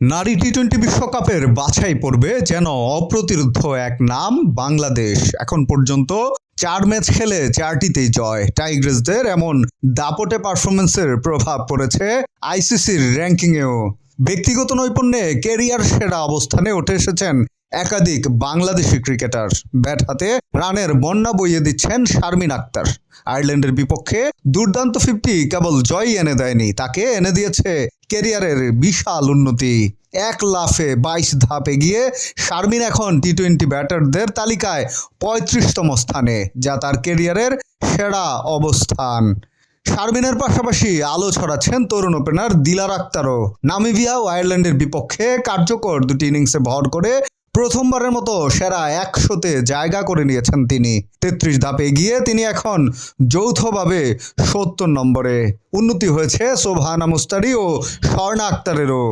নারী T twenty বিশ্বকাপের বাছাই পড়বে যেন অপ্রতিরোধ এক নাম বাংলাদেশ। এখন পর্যন্ত চার ম্যাচ খেলে চারটিতেই জয়। টাইগ্রেসদের এমন দাপটে পারফরমেন্সের প্রভাব পড়েছে আইসিসির র্যাঙ্কিংয়েও। ব্যক্তিগত নৈপুণ্যে কেরিয়ার সেরা অবস্থানে উঠে এসেছেন একাধিক বাংলাদেশি ক্রিকেটার ব্যাট হাতে রানের বন্যা বইয়ে দিচ্ছেন শারমিন আক্তার। আয়ারল্যান্ডের বিপক্ষে দুর্দান্ত ফিফটি কেবল জয় এনে দেয়নি, তাকে এনে দিয়েছে কেরিয়ারের বিশাল উন্নতি। এক লাফে বাইশ ধাপ এগিয়ে শারমিন এখন টি টোয়েন্টি ব্যাটারদের তালিকায় পঁয়ত্রিশতম স্থানে, যা তার কেরিয়ারের সেরা অবস্থান। শারমিনের পাশাপাশি আলো ছড়াচ্ছেন তরুণ ওপেনার দিলার আক্তারও। নামিবিয়া ও আয়ারল্যান্ডের বিপক্ষে কার্যকর দুটি ইনিংসে ভর করে প্রথমবারের মতো সেরা একশোতে জায়গা করে নিয়েছেন তিনি। তেত্রিশ ধাপে গিয়ে তিনি এখন যৌথভাবে সত্তর নম্বরে। উন্নতি হয়েছে সোভানা মুস্তারি ও স্বর্ণা আক্তারেরও।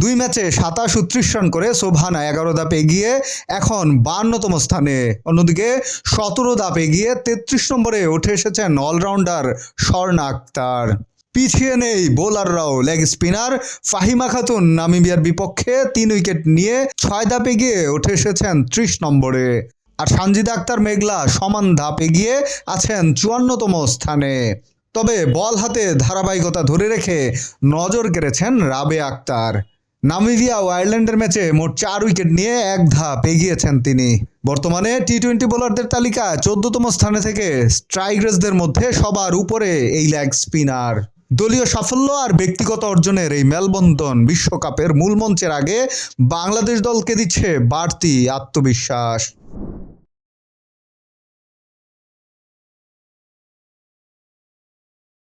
দুই ম্যাচে সাতাশ উত্রিশ রান করে সোভানা এগারো ধাপ এগিয়ে এখন বান্নতম স্থানে। অন্যদিকে সতেরো ধাপ এগিয়ে তেত্রিশ নম্বরে উঠে এসেছেন অলরাউন্ডার স্বর্ণা আক্তার। পিছিয়ে নেই বোলাররাও। লেগ স্পিনার ফাহিমা খাতুন নামিবিয়ার বিপক্ষে তিন উইকেট নিয়ে ছয় ধাপ এগিয়ে উঠে এসেছেন ত্রিশ নম্বরে। আর সানজিদা আক্তার মেঘলা সমান ধাপ এগিয়ে আছেন চুয়ান্নতম স্থানে। তবে বল হাতে ধারাবাহিকতা ধরে রেখে নজর কেড়েছেন রাবে আক্তার। নামিবিয়া ও আয়ারল্যান্ডের ম্যাচে মোট চার উইকেট নিয়ে এক ধাপ এগিয়েছেন তিনি। বর্তমানে টি টোয়েন্টি বোলারদের তালিকায় চোদ্দতম স্থানে থেকে স্ট্রাইক রেসদের মধ্যে সবার উপরে এই লেগ স্পিনার। দলীয় সাফল্য আর ব্যক্তিগত অর্জনের এই মেলবন্ধন বিশ্বকাপের মূল মঞ্চের আগে বাংলাদেশ দলকে দিচ্ছে বাড়তি আত্মবিশ্বাস।